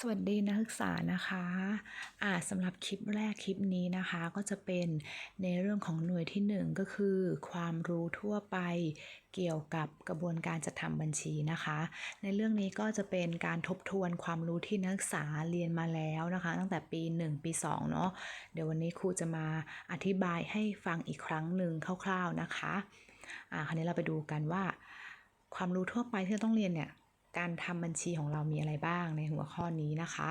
สวัสดีนักศึกษานะคะอ่าสำหรับคลิปแรกคลิปนี้นะคะก็จะเป็นในเรื่องของหน่วยที่ 1 ก็คือ ความรู้ทั่วไปเกี่ยวกับกระบวนการจัดทำบัญชีนะคะ ในเรื่องนี้ก็จะเป็นการทบทวนความรู้ที่นักศึกษาเรียนมาแล้วนะคะ ตั้งแต่ปี 1 ปี2เนาะเดี๋ยววันนี้ครูจะมาอธิบายให้ฟังอีกครั้งหนึ่งคร่าว ๆนะคะอ่าคราวนี้เราไปดูกันว่า ความรู้ทั่วไปที่เราต้องเรียนเนี่ย การทำบัญชีของเรามีอะไรบ้างในหัวข้อนี้นะคะ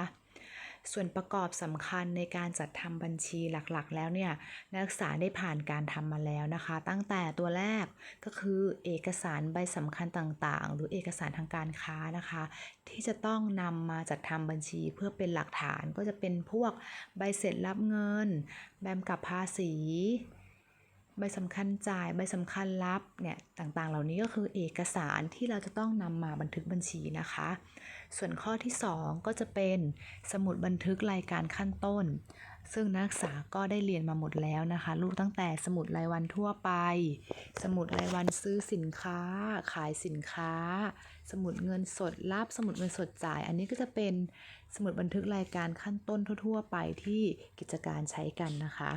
ส่วนประกอบสำคัญในการจัดทำบัญชีหลักๆ แล้วเนี่ยนักศึกษาได้ผ่านการทำมาแล้วนะคะ ตั้งแต่ตัวแรกก็คือเอกสารใบสำคัญต่างๆ หรือเอกสารทางการค้านะคะ ที่จะต้องนำมาจัดทำบัญชีเพื่อเป็นหลักฐานก็จะเป็นพวกใบเสร็จรับเงิน แบมกับภาษี ใบสำคัญจ่ายใบสำคัญรับเนี่ยต่างๆ เหล่านี้ก็คือเอกสารที่เราจะต้องนำมาบันทึกบัญชีนะคะ ส่วนข้อที่ 2 ก็จะเป็นสมุดบันทึกรายการขั้นต้น ซึ่งนักศึกษาก็ได้เรียนมาหมดแล้วนะคะ ลูกตั้งแต่สมุดรายวันทั่วไป สมุดรายวันซื้อสินค้า ขายสินค้า สมุดเงินสดรับสมุดเงินสดจ่าย อันนี้ก็จะเป็นสมุดบันทึกรายการขั้นต้นทั่ว ๆ ไปที่กิจการใช้กันนะคะ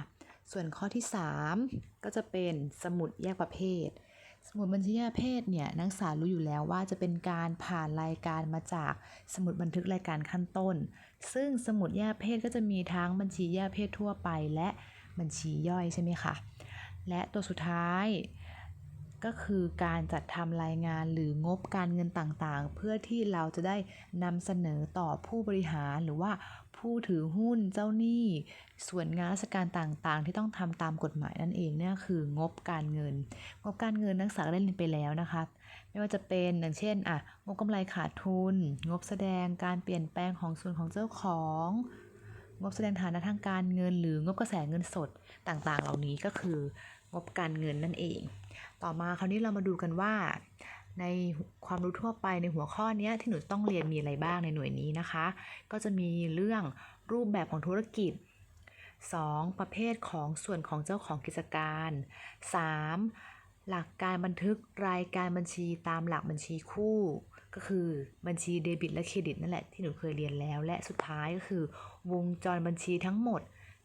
ส่วนข้อที่ 3 ก็จะเป็นสมุดแยกประเภท สมุดบัญชีแยกประเภทเนี่ยนักศึกษารู้อยู่แล้วว่าจะเป็นการผ่านรายการมาจากสมุดบันทึกรายการขั้นต้น ซึ่งสมุดแยกประเภทก็จะมีทั้งบัญชีแยกประเภททั่วไป และบัญชีย่อยใช่ไหมคะและตัวสุดท้ายก็คือการจัดทำรายงานหรืองบการเงินต่างๆ เพื่อที่เราจะได้นำเสนอต่อผู้บริหารหรือว่า ผู้ถือหุ้นเจ้าหนี้ ส่วนงานราชการต่างๆ ที่ต้องทำตามกฎหมายนั่นเองเนี่ยคืองบการเงิน งบการเงินนักศึกษาได้เรียนไปแล้วนะคะไม่ว่าจะเป็นอย่างเช่นอะงบกำไรขาดทุน งบแสดงการเปลี่ยนแปลงของส่วนของเจ้าของงบแสดงฐานะทางการเงิน หรืองบกระแสเงินสดต่างๆ เหล่านี้ก็คืองบการเงินนั่นเอง ต่อมาคราวนี้เรามาดูกันว่า ในความรู้ทั่วไปในหัวข้อนี้ที่หนูต้องเรียนมีอะไรบ้างในหน่วยนี้นะคะ ก็จะมีเรื่องรูปแบบของธุรกิจ 2. ประเภทของส่วนของเจ้าของกิจการ 3. หลักการบันทึกรายการบัญชีตามหลักบัญชีคู่ ก็คือบัญชีเดบิตและเครดิตนั่นแหละที่หนูเคยเรียนแล้ว และสุดท้ายก็คือ วงจรบัญชีทั้งหมด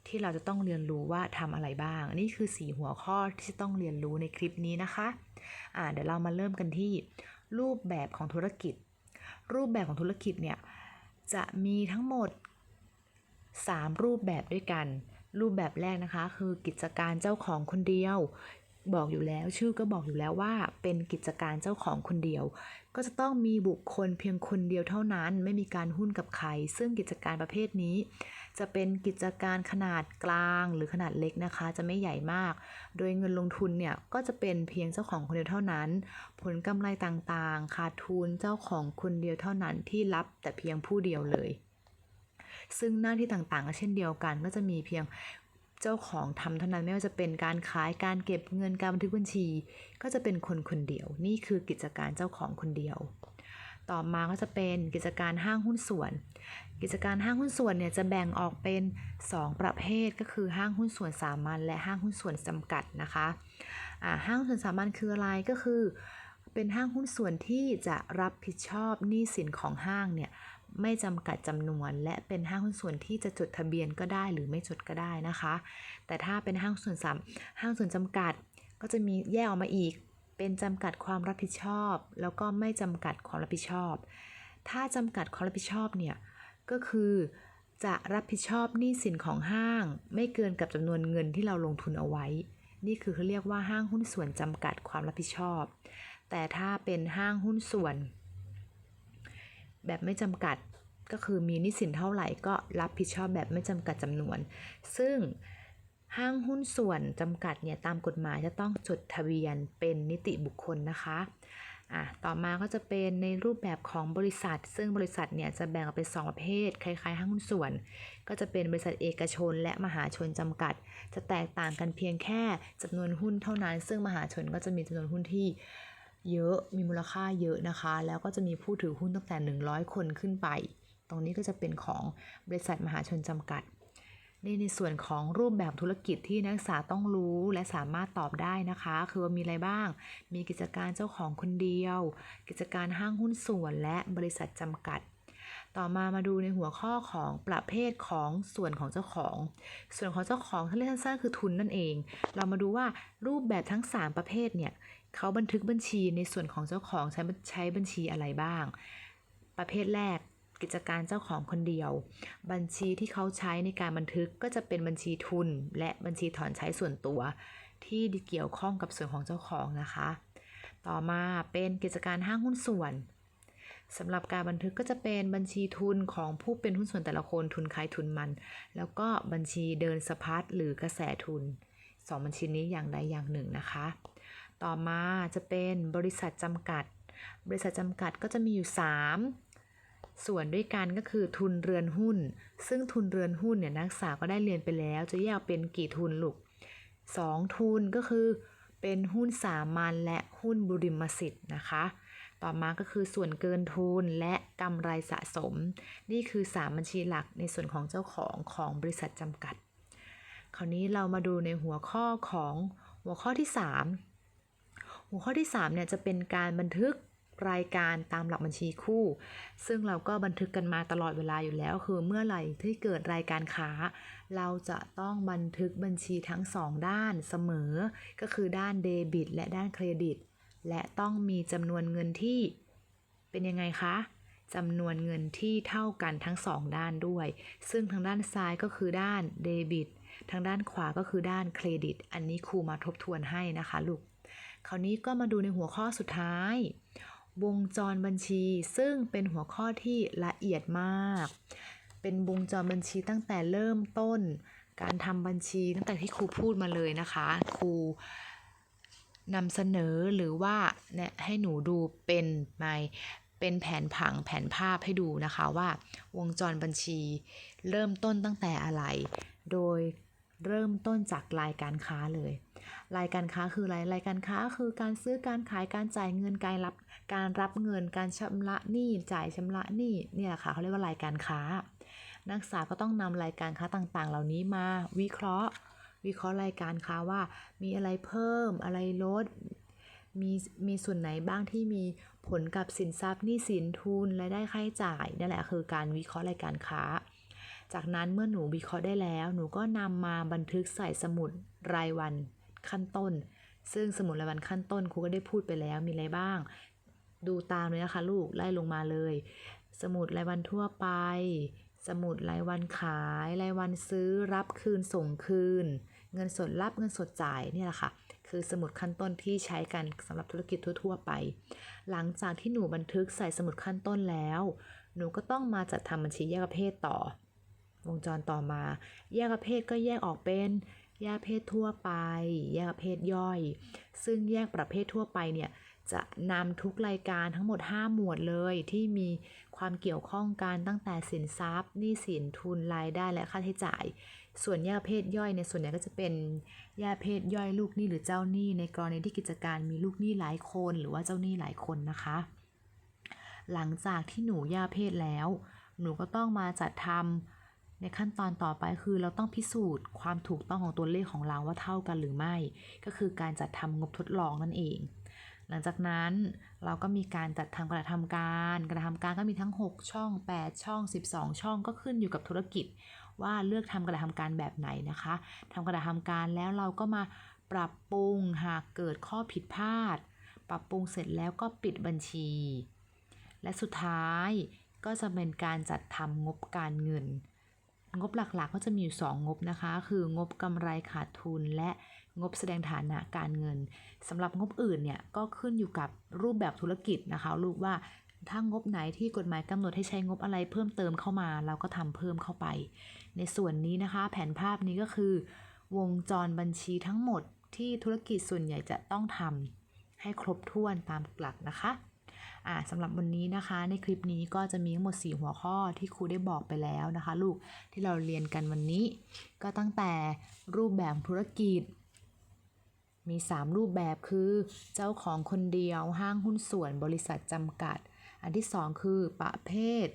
ที่เราจะต้องเรียนรู้ว่าทำอะไรบ้าง นี่คือ 4 หัวข้อที่จะต้องเรียนรู้ในคลิปนี้นะคะ เดี๋ยวเรามาเริ่มกันที่รูปแบบของธุรกิจ รูปแบบของธุรกิจเนี่ยจะมีทั้งหมด 3 รูปแบบด้วยกัน รูปแบบแรกนะคะ คือกิจการเจ้าของคนเดียวบอกอยู่แล้วชื่อก็บอกอยู่แล้วว่าเป็นกิจการเจ้าของคนเดียว ก็จะต้องมีบุคคลเพียงคนเดียวเท่านั้น ไม่มีการหุ้นกับใคร ซึ่งกิจการประเภทนี้ จะเป็นกิจการขนาดกลางหรือขนาดเล็กนะคะ จะไม่ใหญ่มาก โดยเงินลงทุนเนี่ยก็จะเป็นเพียงเจ้าของคนเดียวเท่านั้น ผลกำไรต่างๆ ขาดทุนเจ้าของคนเดียวเท่านั้นที่รับแต่เพียงผู้เดียวเลย ซึ่งหน้าที่ต่างๆก็เช่นเดียวกัน ก็จะมีเพียงเจ้าของทำเท่านั้นไม่ว่าจะเป็นการขายการเก็บเงินการบันทึกบัญชี ก็จะเป็นคนคนเดียว นี่คือกิจการเจ้าของคนเดียว ต่อมาก็จะเป็นกิจการห้างหุ้นส่วน กิจการห้างหุ้นส่วนเนี่ยจะแบ่งออกเป็น 2 ประเภทก็คือห้างหุ้นส่วนสามัญและห้างหุ้นส่วนจำกัดนะคะอ่าห้างหุ้นส่วนสามัญคืออะไรก็คือ เป็นห้างหุ้นส่วนที่จะรับผิดชอบหนี้สินของห้างเนี่ยไม่จำกัดจำนวน และเป็นห้างหุ้นส่วนที่จะจดทะเบียนก็ได้หรือไม่จดก็ได้นะคะ แต่ถ้าเป็นห้างส่วนสามห้างส่วนจำกัดก็จะมีแยกออกมาอีก เป็นจำกัดความรับผิดชอบ แล้วก็ไม่จำกัดความรับผิดชอบ ถ้าจำกัดความรับผิดชอบเนี่ยก็คือจะรับผิดชอบหนี้สินของห้าง ไม่เกินกับจำนวนเงินที่เราลงทุนเอาไว้ นี่คือเขาเรียกว่าห้างหุ้นส่วนจำกัดความรับผิดชอบ แต่ถ้าเป็นห้างหุ้นส่วน แบบไม่จำกัดก็คือมีหนี้สินเท่าไหร่ก็รับผิดชอบแบบไม่จำกัดจำนวน ซึ่ง ห้างหุ้นส่วนจำกัดเนี่ยตามกฎหมายจะต้องจดทะเบียนเป็นนิติบุคคลนะคะอะต่อมาก็จะเป็นในรูปแบบของบริษัท ซึ่งบริษัทเนี่ยจะแบ่งออกเป็น 2 ประเภท คล้ายๆห้างหุ้นส่วน ก็จะเป็นบริษัทเอกชน และมหาชนจำกัด จะแตกต่างกันเพียงแค่จำนวนหุ้นเท่านั้น ซึ่งมหาชนก็จะมีจำนวนหุ้นที่เยอะมีมูลค่าเยอะนะคะ แล้วก็จะมีผู้ถือหุ้นตั้งแต่ 100 คนขึ้นไป ตรงนี้ก็จะเป็นของบริษัทมหาชนจำกัด ในในส่วนของรูปแบบธุรกิจที่นักศึกษาต้องรู้และสามารถตอบได้นะคะ คือว่ามีอะไรบ้าง มีกิจการเจ้าของคนเดียว กิจการห้างหุ้นส่วนและบริษัทจำกัด ต่อมามาดูในหัวข้อของประเภทของส่วนของเจ้าของ ส่วนของเจ้าของถ้านเรียกสั้นๆคือทุนนั่นเอง เรามาดูว่ารูปแบบทั้ง 3 ประเภทเนี่ยเขาบันทึกบัญชีในส่วนของเจ้าของใช้ใช้บัญชีอะไรบ้าง ประเภทแรก กิจการเจ้าของคนเดียว บัญชีที่เขาใช้ในการบันทึกก็จะเป็นบัญชีทุน และบัญชีถอนใช้ส่วนตัว ที่เกี่ยวข้องกับส่วนของเจ้าของนะคะ ต่อมาเป็นกิจการห้างหุ้นส่วนสำหรับการบันทึกก็จะเป็นบัญชีทุนของผู้เป็นหุ้นส่วนแต่ละคนทุนใครทุนมัน แล้วก็บัญชีเดินสะพัดหรือกระแสทุนสองบัญชีนี้อย่างใดอย่างหนึ่งนะคะ ต่อมาจะเป็นบริษัทจำกัด บริษัทจำกัดก็จะมีอยู่ 3 ส่วนด้วยกันก็คือทุนเรือนหุ้น ซึ่งทุนเรือนหุ้นเนี่ยนักศึกษาก็ได้เรียนไปแล้ว จะแยกเป็นกี่ทุนลูกสองทุนก็คือเป็นหุ้นสามัญและหุ้นบุริมสิทธิ์นะคะ ต่อมาก็คือส่วนเกินทุนและกำไรสะสม นี่คือ 3 บัญชีหลักในส่วนของเจ้าของของบริษัทจำกัด คราวนี้เรามาดูในหัวข้อของหัวข้อที่ 3 หัวข้อที่3เนี่ยจะเป็นการบันทึก รายการตามหลักบัญชีคู่ ซึ่งเราก็บันทึกกันมาตลอดเวลาอยู่แล้ว คือเมื่อไหร่ที่เกิดรายการค้า เราจะต้องบันทึกบัญชีทั้ง 2 ด้านเสมอ ก็คือด้านเดบิต และด้านเครดิต และต้องมีจำนวนเงินที่เป็นยังไงคะจำนวนเงินที่เท่ากันทั้ง 2 ด้านด้วย ซึ่งทางด้านซ้ายก็คือด้านเดบิต ทางด้านขวาก็คือด้านเครดิต อันนี้ครูมาทบทวนให้นะคะลูก คราวนี้ก็มาดูในหัวข้อสุดท้าย วงจรบัญชี ซึ่งเป็นหัวข้อที่ละเอียดมาก เป็นวงจรบัญชีตั้งแต่เริ่มต้น การทำบัญชีตั้งแต่ที่ครูพูดมาเลยนะคะ ครูนำเสนอหรือว่าเนี่ยให้หนูดูเป็นไมเป็นแผนผังแผนภาพให้ดูนะคะว่าวงจรบัญชีเริ่มต้นตั้งแต่อะไร โดยเริ่มต้นจากรายการค้าเลย รายการค้าคืออะไรรายการค้าคือการซื้อการขายการจ่ายเงินการรับการรับเงิน การชำระหนี้จ่ายชำระหนี้เนี่ยค่ะเขาเรียกว่ารายการค้า นักศึกษาก็ต้องนำรายการค้าต่างๆ เหล่านี้มาวิเคราะห์ วิเคราะห์รายการค้าว่ามีอะไรเพิ่มอะไรลดมีมีส่วนไหนบ้างที่มีผลกับสินทรัพย์หนี้สินทุนรายได้ค่าใช้จ่ายนั่นแหละคือการวิเคราะห์รายการค้า จากนั้นเมื่อหนูวิเคราะห์ได้แล้ว หนูก็นำมาบันทึกใส่สมุดรายวัน ขั้นต้น ซึ่งสมุดรายวันขั้นต้นครูก็ได้พูดไปแล้วมีอะไรบ้าง ดูตามเลยนะคะลูกไล่ลงมาเลย สมุดรายวันทั่วไป สมุดรายวันขายรายวันซื้อรับคืนส่งคืน เงินสดรับเงินสดจ่ายนี่แหละค่ะคือสมุดขั้นต้นที่ใช้กันสำหรับธุรกิจทั่ว ๆ ไป หลังจากที่หนูบันทึกใส่สมุดขั้นต้นแล้ว หนูก็ต้องมาจัดทำบัญชีแยกประเภทต่อ วงจรต่อมา แยกประเภทก็แยกออกเป็น แยกประเภททั่วไป แยกประเภทย่อย ซึ่งแยกประเภททั่วไปเนี่ยจะนำทุกรายการทั้งหมด 5 หมวดเลยที่มีความเกี่ยวข้องกันตั้งแต่สินทรัพย์หนี้สินทุนรายได้และค่าใช้จ่าย ส่วนแยกประเภทย่อยในส่วนใหญ่ก็จะเป็นแยกประเภทย่อยลูกหนี้หรือเจ้าหนี้ ในกรณีที่กิจการมีลูกหนี้หลายคน หรือว่าเจ้าหนี้หลายคนนะคะ หลังจากที่หนูแยกประเภทแล้ว หนูก็ต้องมาจัดทำ ในขั้นตอนต่อไปคือเราต้องพิสูจน์ความถูกต้องของตัวเลขของเราว่าเท่ากันหรือไม่ ก็คือการจัดทำงบทดลองนั่นเอง หลังจากนั้นเราก็มีการจัดทำกระทำการกระทำการก็มีทั้ง 6 ช่อง 8 ช่อง 12 ช่องก็ขึ้นอยู่กับธุรกิจ ว่าเลือกทำกระทำการแบบไหนนะคะทำกระทำการแล้วเราก็มาปรับปรุงหากเกิดข้อผิดพลาด ปรับปรุงเสร็จแล้วก็ปิดบัญชี และสุดท้ายก็จะเป็นการจัดทำงบการเงิน งบหลักๆก็จะมีอยู่ 2 งบนะคะ คืองบกำไรขาดทุนและงบแสดงฐานะการเงินสำหรับงบอื่นเนี่ยก็ขึ้นอยู่กับรูปแบบธุรกิจนะคะลูกว่าถ้างบไหนที่กฎหมายกำหนดให้ใช้งบอะไรเพิ่มเติมเข้ามา เราก็ทำเพิ่มเข้าไป ในส่วนนี้นะคะ แผนภาพนี้ก็คือ วงจรบัญชีทั้งหมดที่ธุรกิจส่วนใหญ่จะต้องทำให้ครบถ้วนตามหลักนะคะ อ่าสำหรับวันนี้นะคะ ในคลิปนี้ก็จะมีทั้งหมด 4 หัวข้อที่ครูได้บอกไปแล้วนะคะ ลูกที่เราเรียนกันวันนี้ ก็ตั้งแต่รูปแบบธุรกิจ มี 3 รูปแบบคือ เจ้าของคนเดียวห้างหุ้นส่วนบริษัทจำกัด อันที่ 2 คือประเภท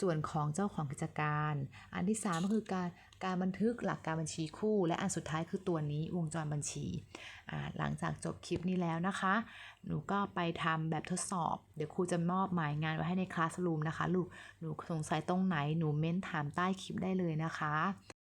ส่วนของเจ้าของกิจการ อันที่ 3 ก็คือการการบันทึกหลักการบัญชีคู่ และอันสุดท้ายคือตัวนี้วงจรบัญชี หลังจากจบคลิปนี้แล้วนะคะ หนูก็ไปทำแบบทดสอบ เดี๋ยวครูจะมอบหมายงานไว้ให้ในคลาสรูมนะคะ ลูก หนูสงสัยตรงไหน หนูเม้นถามใต้คลิปได้เลยนะคะ